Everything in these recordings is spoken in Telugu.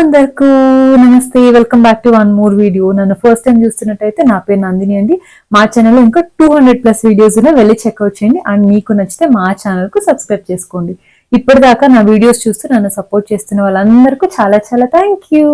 అందరికీ నమస్తే. Welcome back to one more video నన్ను ఫస్ట్ టైం చూస్తున్నట్టయితే నా పేరు నందిని అండి. మా ఛానల్లో ఇంకా టూ హండ్రెడ్ ప్లస్ వీడియోస్ ఉన్నాయి వెళ్ళి చెక్అవుట్ చేయండి. అండ్ మీకు నచ్చితే మా ఛానల్కు సబ్స్క్రైబ్ చేసుకోండి. ఇప్పటిదాకా నా వీడియోస్ చూస్తూ నన్ను సపోర్ట్ చేస్తున్న వాళ్ళందరికీ చాలా చాలా థ్యాంక్ యూ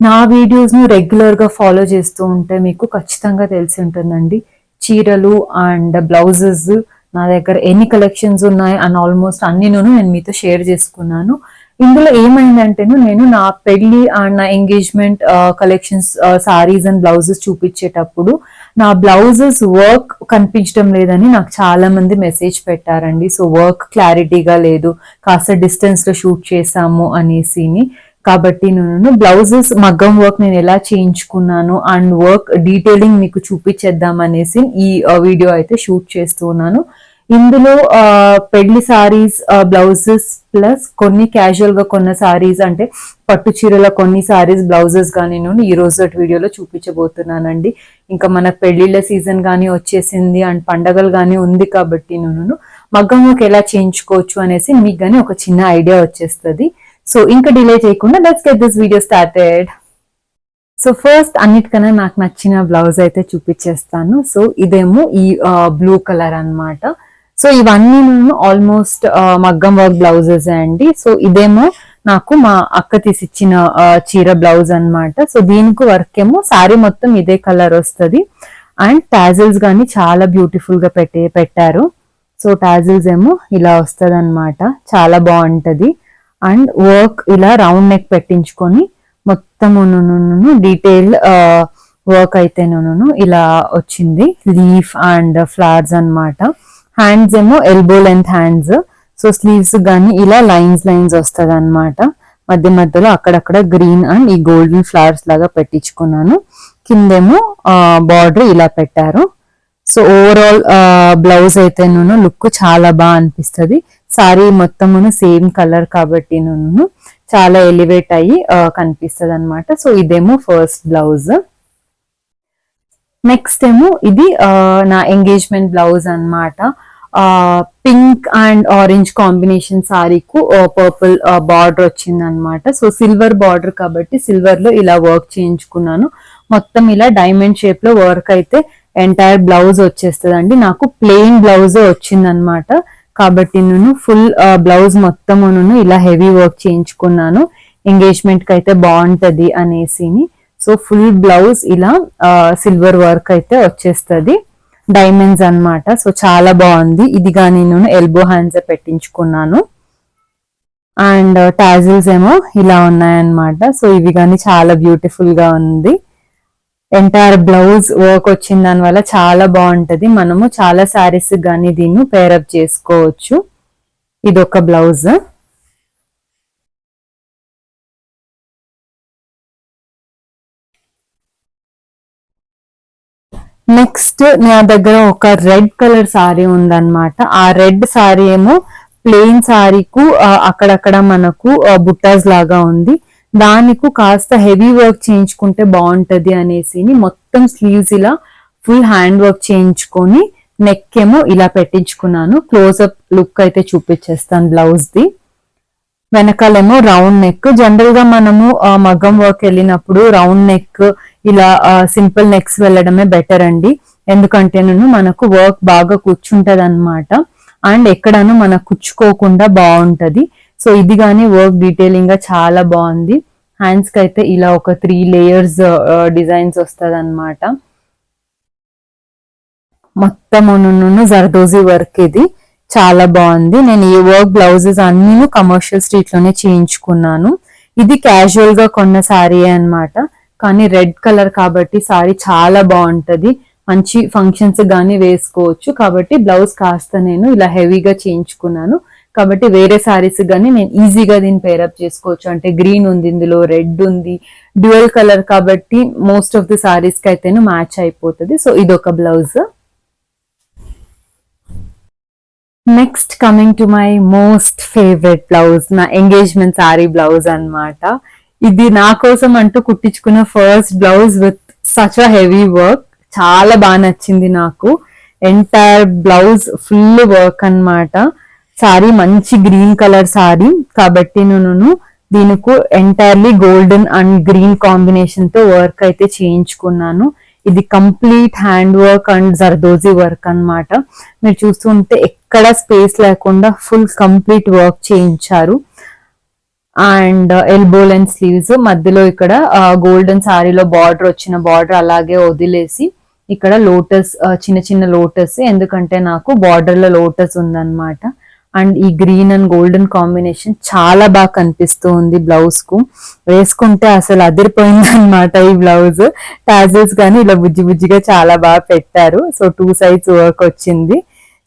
నా వీడియోస్ను రెగ్యులర్గా ఫాలో చేస్తూ ఉంటే మీకు ఖచ్చితంగా తెలిసి ఉంటుందండి. చీరలు అండ్ బ్లౌజెస్ నా దగ్గర ఎన్ని కలెక్షన్స్ ఉన్నాయి? అండ్ ఆల్మోస్ట్ అన్ని నేను మీతో షేర్ చేసుకున్నాను. ఇందులో ఏమైందంటేను నేను నా పెళ్ళి అండ్ నా engagement collections saris and blouses చూపించేటప్పుడు నా బ్లౌజెస్ వర్క్ కనిపించడం లేదని నాకు చాలా మంది మెసేజ్ పెట్టారండి. సో వర్క్ క్లారిటీగా లేదు కాస్త డిస్టెన్స్లో షూట్ చేసాము అనేసిని. కాబట్టి నేను బ్లౌజెస్ మగ్గం వర్క్ నేను ఎలా చేయించుకున్నాను అండ్ వర్క్ డీటెయిలింగ్ మీకు చూపించేద్దాం అనేసి ఈ వీడియో అయితే షూట్ చేస్తున్నాను ఇందులో పెళ్ళి సారీస్ బ్లౌజెస్ ప్లస్ కొన్ని క్యాజువల్గా కొన్న సారీస్ అంటే పట్టు చీరల కొన్ని సారీస్ బ్లౌజెస్ కానీ నేను ఈ రోజు వీడియోలో చూపించబోతున్నానండి. ఇంకా మన పెళ్ళిళ్ళ సీజన్ కానీ వచ్చేసింది అండ్ పండగలు కానీ ఉంది కాబట్టి నేను మగ్గంలోకి ఎలా చేయించుకోవచ్చు అనేసి మీకు కానీ ఒక చిన్న ఐడియా వచ్చేస్తుంది. సో ఇంకా డిలే చేయకుండా let's get this video started so first అన్నిటికన్నా నాకు నచ్చిన బ్లౌజ్ అయితే చూపించేస్తాను. సో ఇదేమో ఈ బ్లూ కలర్ అన్నమాట. సో ఇవన్నీ నేను ఆల్మోస్ట్ మగ్గం వర్క్ బ్లౌజెస్ అండి. సో ఇదేమో నాకు మా అక్క తీసిచ్చిన uh, చీర బ్లౌజ్ అన్నమాట. సో దీనికి వర్క్ ఏమో సారీ మొత్తం ఇదే కలర్ వస్తుంది. అండ్ టాజిల్స్ కానీ చాలా బ్యూటిఫుల్గా పెట్టే పెట్టారు. సో టాజిల్స్ ఏమో ఇలా వస్తది చాలా బాగుంటది. అండ్ వర్క్ ఇలా రౌండ్ నెక్ పెట్టించుకొని మొత్తం డీటెయిల్ వర్క్ అయితే ఇలా వచ్చింది. లీఫ్ అండ్ ఫ్లవర్స్ అన్నమాట. హ్యాండ్స్ ఏమో elbow length hands so sleeves కానీ ఇలా లైన్స్ లైన్స్ వస్తుంది అనమాట మధ్య మధ్యలో అక్కడక్కడ గ్రీన్ అండ్ ఈ గోల్డెన్ ఫ్లవర్స్ లాగా పెట్టించుకున్నాను. కిందేమో బార్డర్ ఇలా పెట్టారు. సో ఓవరాల్ బ్లౌజ్ అయితే నేను లుక్ చాలా బాగా అనిపిస్తుంది. సారీ మొత్తమును సేమ్ కలర్ కాబట్టి నేను చాలా ఎలివేట్ అయ్యి కనిపిస్తుంది అనమాట సో ఇదేమో ఫస్ట్ బ్లౌజ్ నెక్స్ట్ ఏమో ఇది నా ఎంగేజ్మెంట్ బ్లౌజ్ అన్నమాట. పింక్ అండ్ ఆరెంజ్ కాంబినేషన్ సారీకు పర్పుల్ బార్డర్ వచ్చింది అనమాట సో సిల్వర్ బార్డర్ కాబట్టి సిల్వర్లో ఇలా వర్క్ చేయించుకున్నాను. మొత్తం ఇలా డైమండ్ షేప్లో వర్క్ అయితే ఎంటైర్ బ్లౌజ్ వచ్చేస్తుంది నాకు ప్లెయిన్ బ్లౌజ్ వచ్చింది అనమాట కాబట్టి నేను ఫుల్ బ్లౌజ్ మొత్తం ఇలా హెవీ వర్క్ చేయించుకున్నాను. ఎంగేజ్మెంట్కి అయితే బాగుంటది అనేసిని. సో ఫుల్ బ్లౌజ్ ఇలా సిల్వర్ వర్క్ అయితే వచ్చేస్తుంది. డైమండ్స్ అన్నమాట. సో చాలా బాగుంది. ఇది కానీ నేను ఎల్బో హ్యాండ్స్ పెట్టించుకున్నాను. అండ్ uh, టాజిల్స్ ఏమో ఇలా ఉన్నాయన్నమాట. సో ఇవి కానీ చాలా బ్యూటిఫుల్గా ఉంది. ఎంటైర్ బ్లౌజ్ వర్క్ వచ్చిన దాని వల్ల చాలా బాగుంటది. మనము చాలా శారీస్ కానీ దీన్ని పేరప్ చేసుకోవచ్చు. ఇది ఒక బ్లౌజ్ నెక్స్ట్ నా దగ్గర ఒక రెడ్ కలర్ సారీ ఉందన్నమాట. ఆ రెడ్ సారీ ఏమో ప్లెయిన్ సారీకు అక్కడక్కడ మనకు బుట్టాస్ లాగా ఉంది. దానికి కాస్త హెవీ వర్క్ చేయించుకుంటే బాగుంటది అనేసి మొత్తం స్లీవ్స్ ఇలా ఫుల్ హ్యాండ్ వర్క్ చేయించుకొని నెక్ ఏమో ఇలా పెట్టించుకున్నాను. క్లోజ్అప్ లుక్ అయితే చూపించేస్తాను బ్లౌజ్ది వెనకాలేమో రౌండ్ నెక్ జనరల్గా మనము మగ్గం వర్క్ వెళ్ళినప్పుడు రౌండ్ నెక్ ఇలా సింపుల్ నెక్స్ వెళ్ళడమే బెటర్ అండి. ఎందుకంటే నేను మనకు వర్క్ బాగా కూర్చుంటది అనమాట అండ్ ఎక్కడను మనకు కుచ్చుకోకుండా బాగుంటది. సో ఇది కానీ వర్క్ డీటెయిలింగ్గా చాలా బాగుంది. హ్యాండ్స్కి అయితే ఇలా ఒక త్రీ లేయర్స్ డిజైన్స్ వస్తది అనమాట మొత్తం జర్దోజీ వర్క్ ఇది. చాలా బాగుంది. నేను ఈ వర్క్ బ్లౌజెస్ అన్నీ కమర్షియల్ స్ట్రీట్లోనే చేయించుకున్నాను. ఇది క్యాజువల్గా కొన్న సారీ అన్నమాట. కానీ రెడ్ కలర్ కాబట్టి సారీ చాలా బాగుంటుంది. మంచి ఫంక్షన్స్ కానీ వేసుకోవచ్చు. కాబట్టి బ్లౌజ్ కాస్త నేను ఇలా హెవీగా చేయించుకున్నాను. కాబట్టి వేరే సారీస్ కానీ నేను ఈజీగా దీన్ని పేరప్ చేసుకోవచ్చు. అంటే గ్రీన్ ఉంది ఇందులో రెడ్ ఉంది. డ్యూయల్ కలర్ కాబట్టి మోస్ట్ ఆఫ్ ది సారీస్కి అయితే మ్యాచ్ అయిపోతుంది. సో ఇది ఒక blouse. Next coming to my most favourite blouse నా ఎంగేజ్మెంట్ సారీ బ్లౌజ్ అన్నమాట. ఇది నా కోసం అంటూ కుట్టించుకున్న first blouse with such a heavy work చాలా బాగా నచ్చింది నాకు. ఎంటైర్ బ్లౌజ్ ఫుల్ వర్క్ అన్నమాట. సారీ మంచి గ్రీన్ కలర్ సారీ కాబట్టి నేను దీనికి ఎంటైర్లీ గోల్డెన్ అండ్ గ్రీన్ కాంబినేషన్తో వర్క్ అయితే చేయించుకున్నాను. ఇది complete hand work and zardozi work అన్నమాట. మీరు చూస్తుంటే ఎక్కడ స్పేస్ లేకుండా ఫుల్ కంప్లీట్ వర్క్ చేయించారు. అండ్ ఎల్బో లెన్ స్లీవ్స్ మధ్యలో ఇక్కడ గోల్డెన్ సారీలో బార్డర్ వచ్చిన బార్డర్ అలాగే వదిలేసి ఇక్కడ లోటస్ చిన్న చిన్న లోటస్ ఎందుకంటే నాకు బార్డర్లో లోటస్ ఉందన్నమాట. అండ్ ఈ గ్రీన్ అండ్ గోల్డెన్ కాంబినేషన్ చాలా బాగా కనిపిస్తూ ఉంది బ్లౌజ్కు వేసుకుంటే అసలు అదిరిపోయింది అనమాట ఈ బ్లౌజ్. టాజల్స్ కానీ ఇలా బుజ్జి బుజ్జిగా చాలా బాగా పెట్టారు. సో టూ సైడ్స్ వర్క్ వచ్చింది.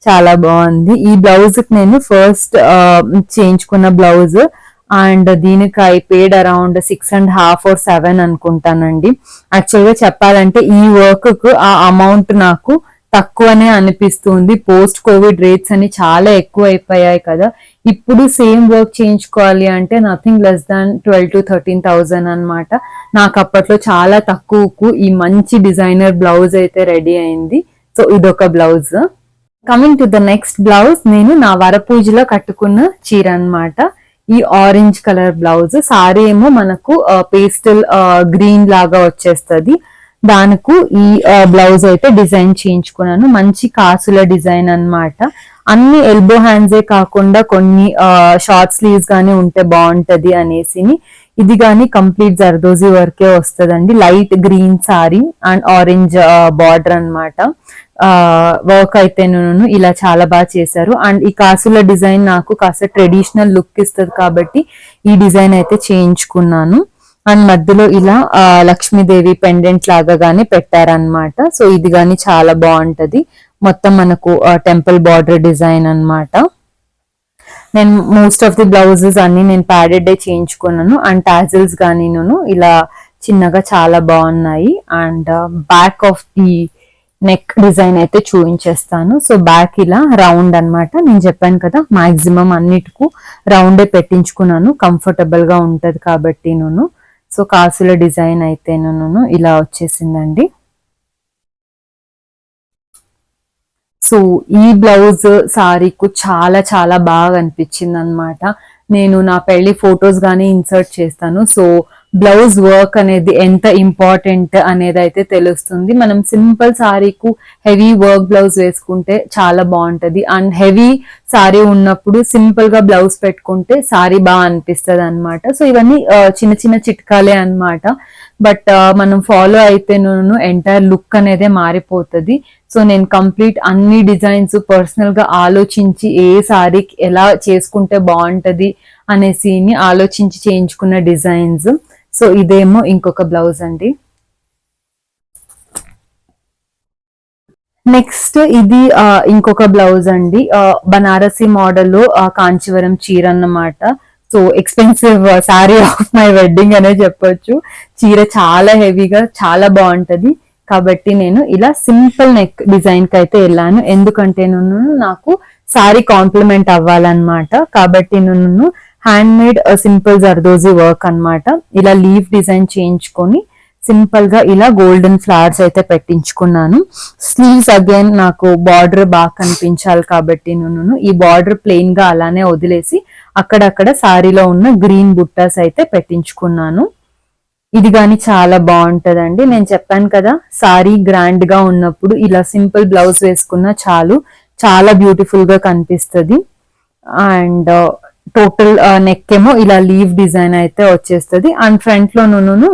చాలా బాగుంది. ఈ బ్లౌజ్ నేను ఫస్ట్ చేయించుకున్న బ్లౌజ్ అండ్ దీనికి I paid around six and half or seven అనుకుంటానండి. యాక్చువల్గా చెప్పాలంటే ఈ వర్క్కు ఆ అమౌంట్ నాకు తక్కువనే అనిపిస్తుంది. పోస్ట్ కోవిడ్ రేట్స్ అని చాలా ఎక్కువ అయిపోయాయి కదా. ఇప్పుడు సేమ్ వర్క్ చేయించుకోవాలి అంటే nothing less than twelve to thirteen thousand అనమాట నాకు అప్పట్లో చాలా తక్కువకు ఈ మంచి డిజైనర్ బ్లౌజ్ అయితే రెడీ అయింది. సో ఇదొక blouse coming to the next blouse నేను నా వరపూజలో కట్టుకున్న చీర అనమాట ఈ ఆరెంజ్ కలర్ బ్లౌజ్ సారీ ఏమో మనకు పేస్టల్ గ్రీన్ లాగా వచ్చేస్తుంది. దానికి ఈ బ్లౌజ్ అయితే డిజైన్ చేయించుకున్నాను. మంచి కాసుల డిజైన్ అన్నమాట. అన్ని ఎల్బో హ్యాండ్సే కాకుండా కొన్ని షార్ట్ స్లీవ్స్ గానీ ఉంటే బాగుంటది అనేసి ఇది గాని కంప్లీట్ జర్దోజీ వర్కే వస్తుందండి. Light green sari and orange border అన్నమాట. వర్క్ అయితే ఇలా చాలా బాగా చేశారు. అండ్ ఈ కాసుల డిజైన్ నాకు కాస్త ట్రెడిషనల్ లుక్ ఇస్తుంది కాబట్టి ఈ డిజైన్ అయితే చేయించుకున్నాను. అండ్ మధ్యలో ఇలా లక్ష్మీదేవి పెండెంట్ లాగా గానీ పెట్టారనమాట సో ఇది గాని చాలా బాగుంటది. మొత్తం మనకు టెంపుల్ బార్డర్ డిజైన్ అన్నమాట. నేను మోస్ట్ ఆఫ్ ది బ్లౌజెస్ అన్ని నేను ప్యాడెడ్ డే చేయించుకున్నాను. అండ్ టాజిల్స్ కానీ నేను ఇలా చిన్నగా చాలా బాగున్నాయి. And back of the neck design అయితే చూపించేస్తాను. సో బ్యాక్ ఇలా రౌండ్ అన్నమాట. నేను చెప్పాను కదా మాక్సిమం అన్నిటికూ రౌండే పెట్టించుకున్నాను. కంఫర్టబుల్గా ఉంటది కాబట్టి నేను సో కాసుల డిజైన్ అయితే నేను ఇలా వచ్చేసిందండి. సో ఈ బ్లౌజ్ సారీకు చాలా చాలా బాగా అనిపించింది అనమాట నేను నా పెళ్ళి ఫొటోస్ గానీ ఇన్సర్ట్ చేస్తాను. సో బ్లౌజ్ వర్క్ అనేది ఎంత ఇంపార్టెంట్ అనేది అయితే తెలుస్తుంది. మనం సింపుల్ సారీకు హెవీ వర్క్ బ్లౌజ్ వేసుకుంటే చాలా బాగుంటది. అండ్ హెవీ సారీ ఉన్నప్పుడు సింపుల్గా బ్లౌజ్ పెట్టుకుంటే సారీ బాగా అనిపిస్తుంది అనమాట సో ఇవన్నీ చిన్న చిన్న చిట్కాలే అన్నమాట. బట్ మనం ఫాలో అయితే నేను ఎంటైర్ లుక్ అనేది మారిపోతుంది. సో నేను కంప్లీట్ అన్ని డిజైన్స్ పర్సనల్గా ఆలోచించి ఏ సారీకి ఎలా చేసుకుంటే బాగుంటది అనేసి ఆలోచించి చేయించుకున్న డిజైన్స్. సో ఇదేమో ఇంకొక బ్లౌజ్ అండి. నెక్స్ట్ ఇది ఆ, ఇంకొక బ్లౌజ్ అండి. బనారసి మోడల్ కాంచీవరం చీర అన్నమాట. So expensive sari of my wedding అనే చెప్పొచ్చు. చీర చాలా హెవీగా చాలా బాగుంటది. కాబట్టి నేను ఇలా సింపుల్ నెక్ డిజైన్కి అయితే వెళ్ళాను. ఎందుకంటే నాకు సారీ కాంప్లిమెంట్ అవ్వాలన్నమాట. కాబట్టి నేను hand made simple zardozi work అన్నమాట. ఇలా లీవ్ డిజైన్ చేయించుకొని సింపుల్గా ఇలా గోల్డెన్ ఫ్లవర్స్ అయితే పెట్టించుకున్నాను. స్లీవ్స్ అగైన్ నాకు బార్డర్ బాగా కనిపించాలి కాబట్టి నేను ఈ బార్డర్ ప్లెయిన్గా అలానే వదిలేసి అక్కడక్కడ సారీలో ఉన్న గ్రీన్ బుట్టాస్ అయితే పెట్టించుకున్నాను. ఇది గాని చాలా బాగుంటదండి. నేను చెప్పాను కదా సారీ గ్రాండ్గా ఉన్నప్పుడు ఇలా సింపుల్ బ్లౌజ్ వేసుకున్నా చాలు. చాలా బ్యూటిఫుల్గా కనిపిస్తుంది. And total uh, neck uh, ఏమో ఇలా లీవ్ డిజైన్ అయితే వచ్చేస్తుంది. అండ్ ఫ్రంట్లో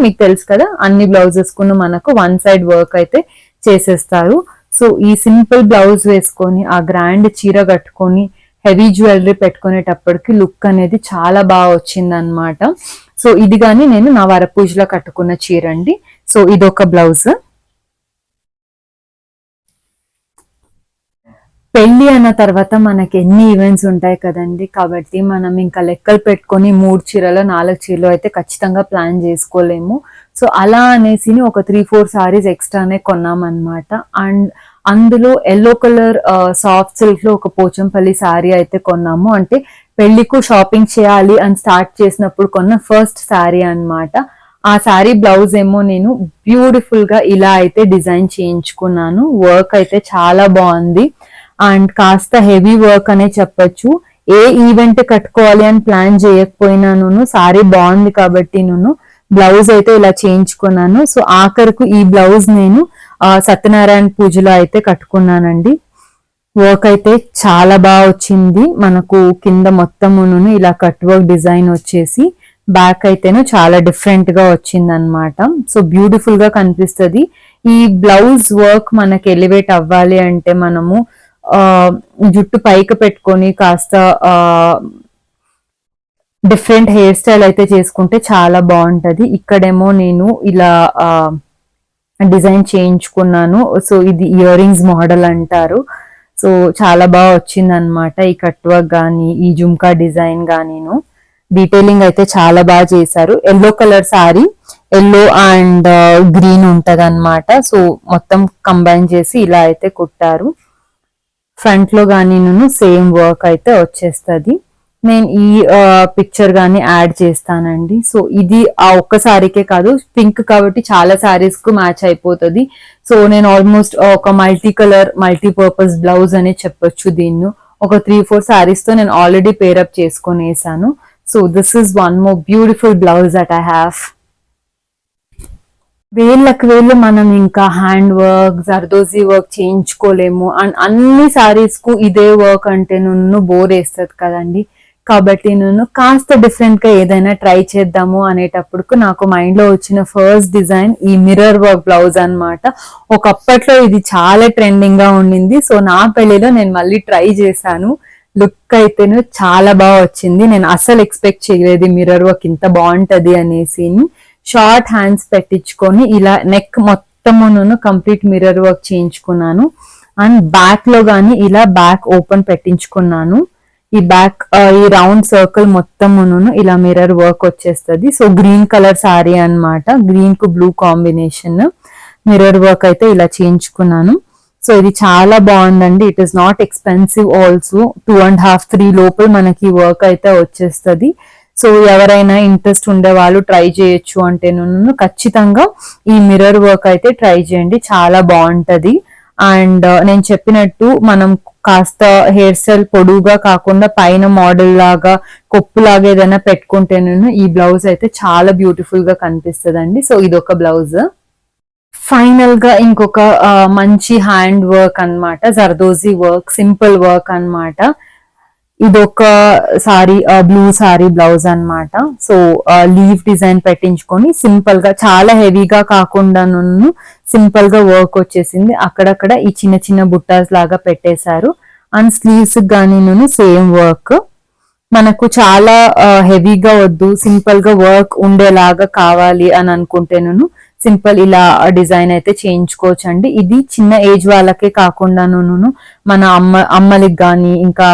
మీకు తెలుసు కదా అన్ని బ్లౌజెస్ కును మనకు వన్ సైడ్ వర్క్ అయితే చేసేస్తారు. సో ఈ సింపుల్ బ్లౌజ్ వేసుకొని ఆ గ్రాండ్ చీర కట్టుకొని హెవీ జ్యువెలరీ పెట్టుకునేటప్పటికి లుక్ అనేది చాలా బాగా వచ్చింది అనమాట సో ఇది కానీ నేను నా వరపూజలో కట్టుకున్న చీర అండి. సో ఇదొక బ్లౌజ్ పెళ్ళి అన్న తర్వాత మనకి ఎన్ని ఈవెంట్స్ ఉంటాయి కదండి. కాబట్టి మనం ఇంకా లెక్కలు పెట్టుకొని మూడు చీరలు నాలుగు చీరలు అయితే ఖచ్చితంగా ప్లాన్ చేసుకోలేము. సో అలా అనేసి ఒక త్రీ ఫోర్ సారీస్ ఎక్స్ట్రానే కొన్నామన్నమాట. అండ్ అందులో ఎల్లో కలర్ సాఫ్ట్ సిల్క్లో ఒక పోచంపల్లి సారీ అయితే కొన్నాము. అంటే పెళ్ళికు షాపింగ్ చేయాలి అని స్టార్ట్ చేసినప్పుడు కొన్న ఫస్ట్ శారీ అనమాట ఆ శారీ బ్లౌజ్ ఏమో నేను బ్యూటిఫుల్గా ఇలా అయితే డిజైన్ చేయించుకున్నాను. వర్క్ అయితే చాలా బాగుంది. అండ్ కాస్త హెవీ వర్క్ అనే చెప్పొచ్చు. ఏ ఈవెంట్ కట్టుకోవాలి అని ప్లాన్ చేయకపోయినాను సారీ బాగుంది కాబట్టి నేను బ్లౌజ్ అయితే ఇలా చేయించుకున్నాను. సో ఆఖరకు ఈ బ్లౌజ్ నేను సత్యనారాయణ పూజలో అయితే కట్టుకున్నానండి. వర్క్ అయితే చాలా బాగా వచ్చింది. మనకు కింద మొత్తమును ఇలా కట్ వర్క్ డిజైన్ వచ్చేసి బ్యాక్ అయితేను చాలా డిఫరెంట్గా వచ్చింది అనమాట సో బ్యూటిఫుల్గా కనిపిస్తుంది. ఈ బ్లౌజ్ వర్క్ మనకి ఎలివేట్ అవ్వాలి అంటే మనము జుట్టు పైకి పెట్టుకొని కాస్త డిఫరెంట్ హెయిర్ స్టైల్ అయితే చేసుకుంటే చాలా బాగుంటది. ఇక్కడేమో నేను ఇలా డిజైన్ చేయించుకున్నాను. సో ఇది ఇయర్ రింగ్స్ మోడల్ అంటారు. సో చాలా బాగా వచ్చింది అనమాట ఈ కట్ వర్క్ కానీ ఈ జుమ్కా డిజైన్ గానీను. డీటెయిలింగ్ అయితే చాలా బాగా చేశారు. Yellow colour sari yellow and green ఉంటదన్నమాట. సో మొత్తం కంబైన్ చేసి ఇలా అయితే కుట్టారు. ఫ్రంట్లో కానీ సేమ్ వర్క్ అయితే వచ్చేస్తుంది. నేను ఈ పిక్చర్ గాని యాడ్ చేస్తానండి. సో ఇది ఆ ఒక్క సారీకే కాదు పింక్ కాబట్టి చాలా సారీస్కు మ్యాచ్ అయిపోతుంది. సో నేను ఆల్మోస్ట్ ఒక multi colour multi purpose blouse అనే చెప్పొచ్చు దీన్ని. ఒక త్రీ ఫోర్ సారీస్తో నేను ఆల్రెడీ పేరప్ చేసుకొని వేసాను so this is one more beautiful blouse that I have వేళ్ళకి వేళ్ళు మనం ఇంకా హ్యాండ్ వర్క్ జర్దోజీ వర్క్ చేయించుకోలేము. అండ్ అన్ని సారీస్కు ఇదే వర్క్ అంటే నన్ను బోర్ వేస్తుంది కదండి. కాబట్టి నేను కాస్త డిఫరెంట్గా ఏదైనా ట్రై చేద్దాము అనేటప్పుడు నాకు మైండ్లో వచ్చిన ఫస్ట్ డిజైన్ ఈ మిర్రర్ వర్క్ బ్లౌజ్ అన్నమాట. ఒకప్పట్లో ఇది చాలా ట్రెండింగ్గా ఉండింది. సో నా పెళ్ళిలో నేను మళ్ళీ ట్రై చేశాను. లుక్ అయితేను చాలా బాగా వచ్చింది. నేను అసలు ఎక్స్పెక్ట్ చేయలేదు మిర్రర్ వర్క్ ఇంత బాగుంటది అనేసి షార్ట్ హ్యాండ్స్ పెట్టించుకొని ఇలా నెక్ మొత్తమును కంప్లీట్ మిర్రర్ వర్క్ చేయించుకున్నాను. అండ్ బ్యాక్లో గాని ఇలా బ్యాక్ ఓపెన్ పెట్టించుకున్నాను. ఈ బ్యాక్ ఈ రౌండ్ సర్కిల్ మొత్తమును ఇలా మిర్రర్ వర్క్ వచ్చేస్తుంది. సో గ్రీన్ కలర్ సారీ అన్నమాట. గ్రీన్కు బ్లూ కాంబినేషన్. మిర్రర్ వర్క్ అయితే ఇలా చేయించుకున్నాను. సో ఇది చాలా బాగుందండి. It is not expensive also two and half three లోపల మనకి వర్క్ అయితే వచ్చేస్తుంది. సో ఎవరైనా ఇంట్రెస్ట్ ఉండే వాళ్ళు ట్రై చేయొచ్చు అంటే నన్ను ఖచ్చితంగా ఈ మిర్రర్ వర్క్ అయితే ట్రై చేయండి. చాలా బాగుంటది. అండ్ uh, నేను చెప్పినట్టు మనం కాస్త హెయిర్ స్టైల్ పొడువుగా కాకుండా పైన మోడల్ లాగా కొప్పు లాగా ఏదైనా పెట్టుకుంటే ఈ బ్లౌజ్ అయితే చాలా బ్యూటిఫుల్గా కనిపిస్తుంది సో ఇది ఒక బ్లౌజ్. ఫైనల్గా ఇంకొక uh, మంచి హ్యాండ్ వర్క్ అన్నమాట. జర్దోజీ వర్క్ సింపుల్ వర్క్ అన్నమాట. ఇదొక సారీ బ్లూ సారీ బ్లౌజ్ అన్నమాట. సో లీవ్ డిజైన్ పెట్టించుకొని సింపుల్గా చాలా హెవీగా కాకుండా సింపుల్గా వర్క్ వచ్చేసింది. అక్కడక్కడ ఈ చిన్న చిన్న బుట్టాస్ లాగా పెట్టేశారు. అండ్ స్లీవ్స్ గానీ సేమ్ వర్క్ మనకు చాలా హెవీగా వద్దు సింపుల్గా వర్క్ ఉండేలాగా కావాలి అని అనుకుంటే నేను సింపుల్ ఇలా డిజైన్ అయితే చేయించుకోవచ్చు అండి ఇది చిన్న ఏజ్ వాళ్ళకే కాకుండా మన అమ్మ అమ్మలకి కానీ ఇంకా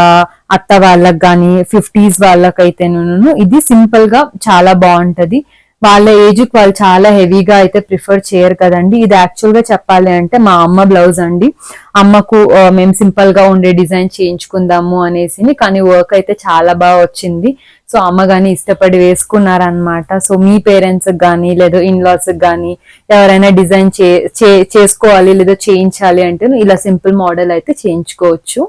అత్త వాళ్ళకి కానీ ఫిఫ్టీస్ వాళ్ళకైతేను ఇది సింపుల్గా చాలా బాగుంటది. వాళ్ళ ఏజ్కి వాళ్ళు చాలా హెవీగా అయితే ప్రిఫర్ చేయరు కదండి. ఇది యాక్చువల్గా చెప్పాలి అంటే మా అమ్మ బ్లౌజ్ అండి. అమ్మకు మేము సింపుల్గా ఉండే డిజైన్ చేయించుకుందాము అనేసి కానీ వర్క్ అయితే చాలా బాగా వచ్చింది. సో అమ్మ గాని ఇష్టపడి వేసుకున్నారనమాట సో మీ పేరెంట్స్ గానీ లేదా ఇన్లాస్ గానీ ఎవరైనా డిజైన్ చే చే- చేసుకోవాలి లేదా చేయించాలి అంటే ఇలా సింపుల్ మోడల్ అయితే చేయించుకోవచ్చు.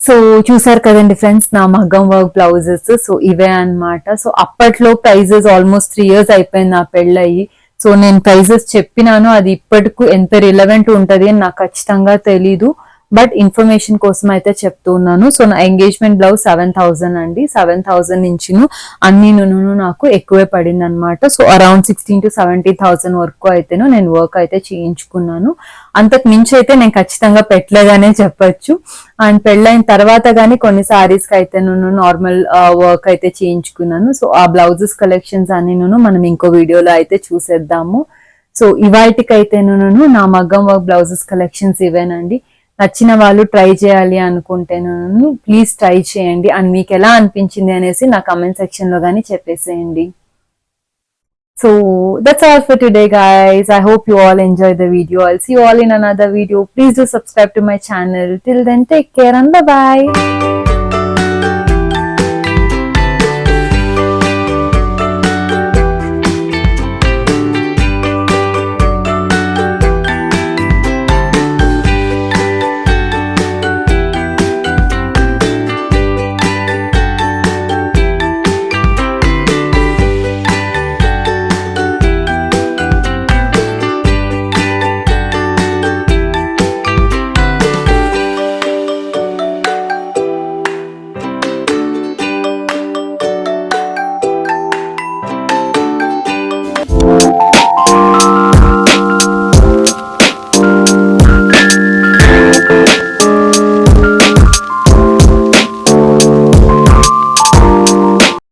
సో చూసారు కదండి ఫ్రెండ్స్ నా మగ్గం వర్క్ బ్లౌజెస్ సో ఇవే అన్నమాట. సో అప్పట్లో ప్రైజెస్ ఆల్మోస్ట్ త్రీ ఇయర్స్ అయిపోయింది నా పెళ్ళయి. సో నేను ప్రైజెస్ చెప్పినాను అది ఇప్పటికు ఎంత రిలవెంట్ ఉంటది అని నాకు ఖచ్చితంగా తెలీదు. బట్ ఇన్ఫర్మేషన్ కోసం అయితే చెప్తూ ఉన్నాను. సో నా ఎంగేజ్మెంట్ బ్లౌజ్ సెవెన్ థౌసండ్ అండి. సెవెన్ థౌసండ్ నుంచి అన్ని నును నాకు ఎక్కువే పడింది అనమాట so around sixteen to seventy thousand వరకు అయితేను నేను వర్క్ అయితే చేయించుకున్నాను. అంతకు మించి అయితే నేను ఖచ్చితంగా పెట్టలేదనే చెప్పొచ్చు. అండ్ పెళ్ళైన తర్వాత కానీ కొన్ని సారీస్కి అయితే నేను నార్మల్ వర్క్ అయితే చేయించుకున్నాను. సో ఆ బ్లౌజెస్ కలెక్షన్స్ అన్ని నేను మనం ఇంకో వీడియోలో అయితే చూసేద్దాము. సో ఇవాటికైతే నేను నా మగ్గం వర్క్ బ్లౌజెస్ కలెక్షన్స్ ఇవేనండి. నచ్చిన వాళ్ళు ట్రై చేయాలి అనుకుంటేను ప్లీజ్ ట్రై చేయండి అండ్ మీకు ఎలా అనిపించింది అనేసి నా కమెంట్ సెక్షన్లో కానీ చెప్పేసేయండి so that's all for today guys I hope you all enjoy the video I'll see all in another video please do subscribe to my channel till then take care and bye